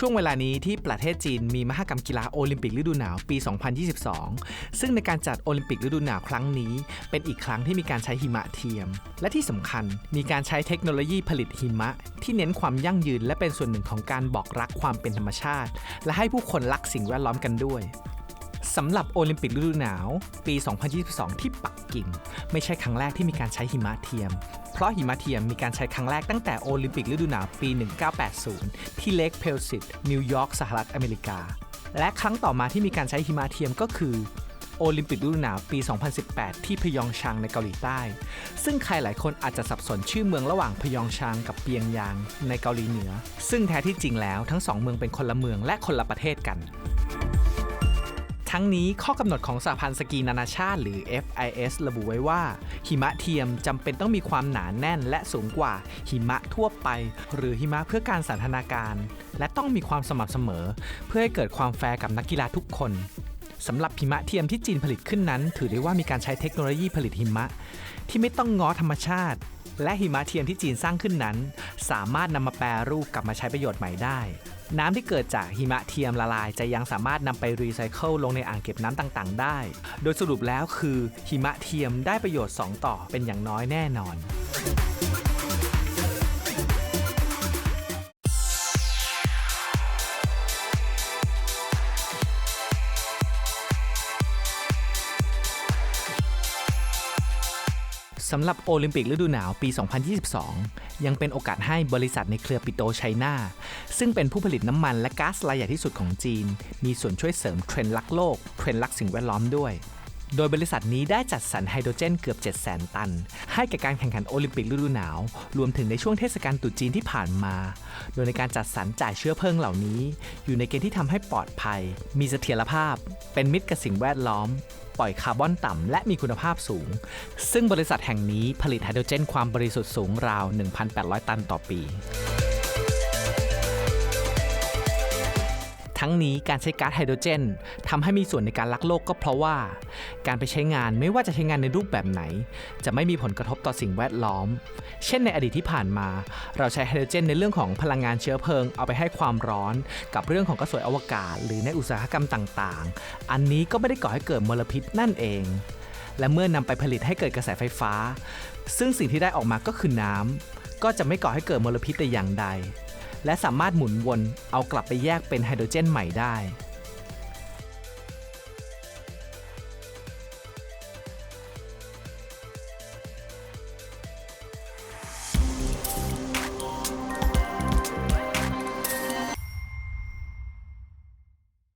ช่วงเวลานี้ที่ประเทศจีนมีมหกรรมกีฬาโอลิมปิกฤดูหนาวปี 2022 ซึ่งในการจัดโอลิมปิกฤดูหนาวครั้งนี้ เป็นอีกครั้งที่มีการใช้หิมะเทียม และที่สำคัญมีการใช้เทคโนโลยีผลิตหิมะ ที่เน้นความยั่งยืนและเป็นส่วนหนึ่งของการบอกรักความเป็นธรรมชาติ และให้ผู้คนรักสิ่งแวดล้อมกันด้วย สำหรับโอลิมปิกฤดูหนาว ปี 2022 ที่ปักกิ่ง ไม่ใช่ครั้งแรกที่มีการใช้หิมะเทียม เพราะหิมะเทียมมีการใช้ครั้งแรกตั้งแต่โอลิมปิกฤดูหนาวปี 1980 ที่เลกเพลซิตนิวยอร์กสหรัฐอเมริกา และครั้งต่อมาที่มีการใช้หิมะเทียมก็คือโอลิมปิกฤดูหนาวปี 2018 ที่พยองชางในเกาหลีใต้ ซึ่งใครหลายคนอาจจะสับสนชื่อเมืองระหว่างพยองชางกับเปียงยางในเกาหลีเหนือ ซึ่งแท้ที่จริงแล้วทั้งสองเมืองเป็นคนละเมืองและคนละประเทศกัน ทั้งนี้ข้อกำหนดของสหพันธ์สกีนานาชาติหรือ FIS ระบุไว้ว่า หิมะเทียมจำเป็นต้องมีความหนาแน่นและสูงกว่า หิมะทั่วไป หรือหิมะเพื่อการสันทนาการ และต้องมีความสม่ำเสมอ เพื่อให้เกิดความแฟร์กับนักกีฬาทุกคน สำหรับหิมะเทียมที่จีนผลิตขึ้นนั้น ถือได้ว่ามีการใช้เทคโนโลยีผลิตหิมะ ที่ไม่ต้องง้อธรรมชาติ และหิมะเทียมที่จีนสร้างขึ้นนั้น สามารถนำมาแปรรูปกลับมาใช้ประโยชน์ใหม่ได้ น้ำที่เกิดจากหิมะเทียมละลาย จะยังสามารถนำไปรีไซเคิลลงในอ่างเก็บน้ำต่างๆ ได้ โดยสรุปแล้วคือหิมะเทียมได้ประโยชน์ 2 ต่อเป็นอย่างน้อยแน่นอน สำหรับโอลิมปิกฤดูหนาวปี 2022 ยังเป็นโอกาสให้บริษัทในเครือปิโตไชน่า ซึ่งเป็นผู้ผลิตน้ำมันและก๊าซรายใหญ่ที่สุดของจีน มีส่วนช่วยเสริมเทรนด์รักโลก เทรนด์รักสิ่งแวดล้อมด้วย โดยบริษัทนี้ได้จัดสรรไฮโดรเจนเกือบ700,000 ตัน ให้แก่การแข่งขันโอลิมปิกฤดูหนาว รวมถึงในช่วงเทศกาลตรุษจีนที่ผ่านมา โดยในการจัดสรรจ่ายเชื้อเพลิงเหล่านี้ อยู่ในเกณฑ์ที่ทำให้ปลอดภัย มีเสถียรภาพ เป็นมิตรกับสิ่งแวดล้อม ปล่อยคาร์บอนต่ำและมีคุณภาพสูง ซึ่งบริษัทแห่งนี้ผลิตไฮโดรเจนความบริสุทธิ์สูงราว 1,800 ตันต่อปี ทั้งนี้การใช้ก๊าซไฮโดรเจนทำให้มีส่วนในการรักโลกก็เพราะว่า การไปใช้งานไม่ว่าจะใช้งานในรูปแบบไหน จะไม่มีผลกระทบต่อสิ่งแวดล้อม เช่นในอดีตที่ผ่านมา เราใช้ไฮโดรเจนในเรื่องของพลังงานเชื้อเพลิง เอาไปให้ความร้อน กับเรื่องของกระสวยอวกาศ หรือในอุตสาหกรรมต่างๆ อันนี้ก็ไม่ได้ก่อให้เกิดมลพิษนั่นเอง และเมื่อนำไปผลิตให้เกิดกระแสไฟฟ้า ซึ่งสิ่งที่ได้ออกมาก็คือน้ำก็จะไม่ก่อให้เกิดมลพิษแต่อย่างใด และสามารถหมุนวนเอากลับไปแยกเป็นไฮโดรเจนใหม่ได้